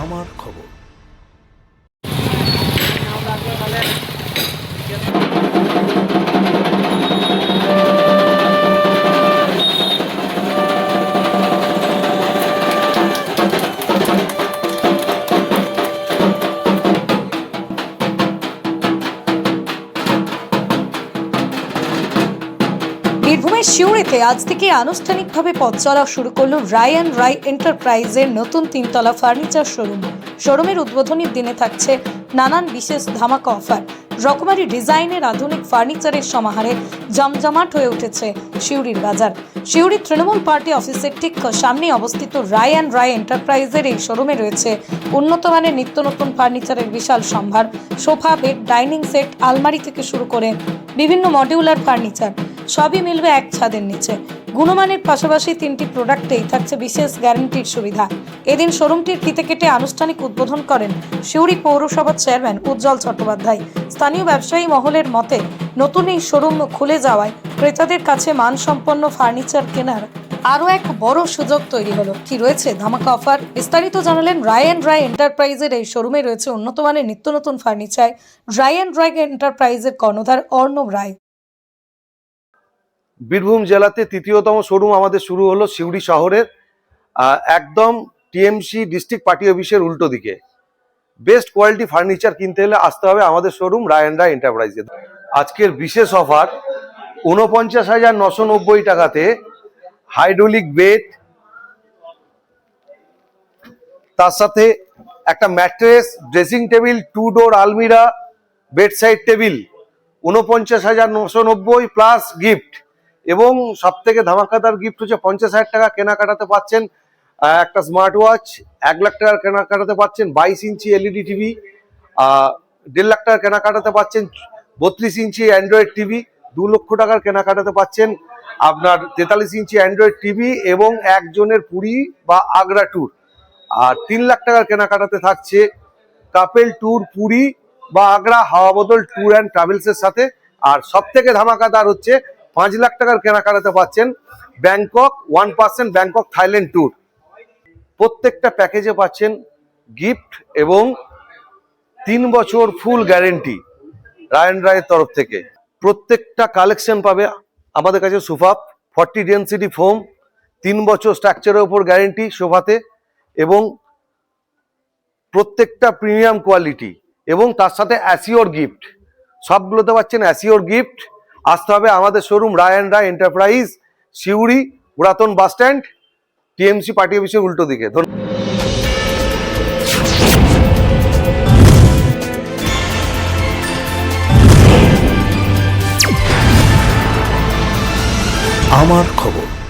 আমার খবর। বীরভূমের শিউড়িতে আজ থেকে আনুষ্ঠানিকভাবে পথ চলা শুরু করল রায়ান রায় এন্টারপ্রাইজের নতুন তিনতলা ফার্নিচার শোরুম শোরুমের উদ্বোধনীর দিনে থাকছে নানান বিশেষ ধামাকা অফার রকমারি ডিজাইনের আধুনিক ফার্নিচারের সমাহারে জমজমাট হয়ে উঠেছে শিউড়ির বাজার। শিউড়ি তৃণমূল পার্টি অফিসের ঠিক সামনে অবস্থিত রায় অ্যান্ড রায় এন্টারপ্রাইজের এই শোরুমে রয়েছে উন্নত মানের নিত্য নতুন ফার্নিচারের বিশাল সম্ভার, সোফা বেড ডাইনিং সেট আলমারি থেকে শুরু করে বিভিন্ন মডিউলার ফার্নিচার সবই মিলবে এক ছাদের নিচে। গুণমানের পাশাপাশি তিনটি প্রোডাক্টেই থাকছে বিশেষ গ্যারান্টির সুবিধা। এদিন শোরুমটির ফিতে কেটে আনুষ্ঠানিক উদ্বোধন করেন সিউড়ি পৌরসভার চেয়ারম্যান উজ্জ্বল চট্টোপাধ্যায়। স্থানীয় ব্যবসায়ী মহলের মতে, নতুন এই শোরুম খুলে যাওয়ায় ক্রেতাদের কাছে মানসম্পন্ন ফার্নিচার কেনার আরও এক বড় সুযোগ তৈরি হলো। কি রয়েছে? ধামাকা অফার? বিস্তারিত জানালেন রায় অ্যান্ড রায় এন্টারপ্রাইজের এই শোরুমে রয়েছে উন্নত মানের নিত্য নতুন ফার্নিচার। রায় অ্যান্ড রায় এন্টারপ্রাইজের কর্ণধার অর্ণব রায়। বীরভূম জেলাতে তৃতীয়তম শোরুম আমাদের শুরু হলো সিউড়ি শহরের একদম টিএমসি ডিস্ট্রিক্ট পার্টি অফিসের উল্টো দিকে। বেস্ট কোয়ালিটি ফার্নিচার কিনতে হলে আসতে হবে আমাদের শোরুম রায়ন্ডা এন্টারপ্রাইজে। আজকের বিশেষ অফার উনপঞ্চাশ হাজার নশো নব্বই টাকাতে হাইড্রোলিক বেড, তার সাথে একটা mattress, dressing table two door আলমিরা বেড সাইড টেবিল উনপঞ্চাশ হাজার নশো নব্বই প্লাস গিফট এবং সব থেকে ধামাকাদার গিফট হচ্ছে পঞ্চাশ হাজার টাকা কেনাকাটাতে পাচ্ছেন একটা স্মার্ট ওয়াচ এক লাখ টাকার কেনাকাটাতে পাচ্ছেন, বাইশ ইঞ্চি এলইডি টিভি দেড় লাখ টাকার কেনাকাটাতে পাচ্ছেন, বত্রিশ ইঞ্চি অ্যান্ড্রয়েড টিভি দু লক্ষ টাকার কেনাকাটাতে পাচ্ছেন আপনার তেতাল্লিশ ইঞ্চি অ্যান্ড্রয়েড টিভি এবং একজনের পুরী বা আগ্রা ট্যুর আর তিন লাখ টাকার কেনাকাটাতে থাকছে কাপেল ট্যুর পুরী বা আগ্রা হাওয়া বদল ট্যুর অ্যান্ড ট্রাভেলসের সাথে। আর সব থেকে ধামাকাদার হচ্ছে পাঁচ লাখ টাকার কেনাকাটাতে পাচ্ছেন Bangkok one percent Bangkok Thailand tour. প্রত্যেকটা প্যাকেজে পাচ্ছেন গিফট এবং তিন বছর ফুল গ্যারেন্টি রায়ন রায়ের তরফ থেকে। প্রত্যেকটা কালেকশন পাবে আমাদের কাছে সুফাপ, ফর্টি ডেন্সিটি ফোম, তিন বছর স্ট্রাকচারের ওপর গ্যারেন্টি সোফাতে এবং প্রত্যেকটা প্রিমিয়াম কোয়ালিটি এবং তার সাথে অ্যাসিওর গিফট। সবগুলোতে পাচ্ছেন অ্যাসিওর গিফট আসতে হবে আমাদের শোরুম রায়ান রায় এন্টারপ্রাইজ সিউড়ি, পুরাতন বাস স্ট্যান্ড টিএমসি পার্টি অফিসের উল্টো দিকে। ধন্যবাদ। আমার খবর।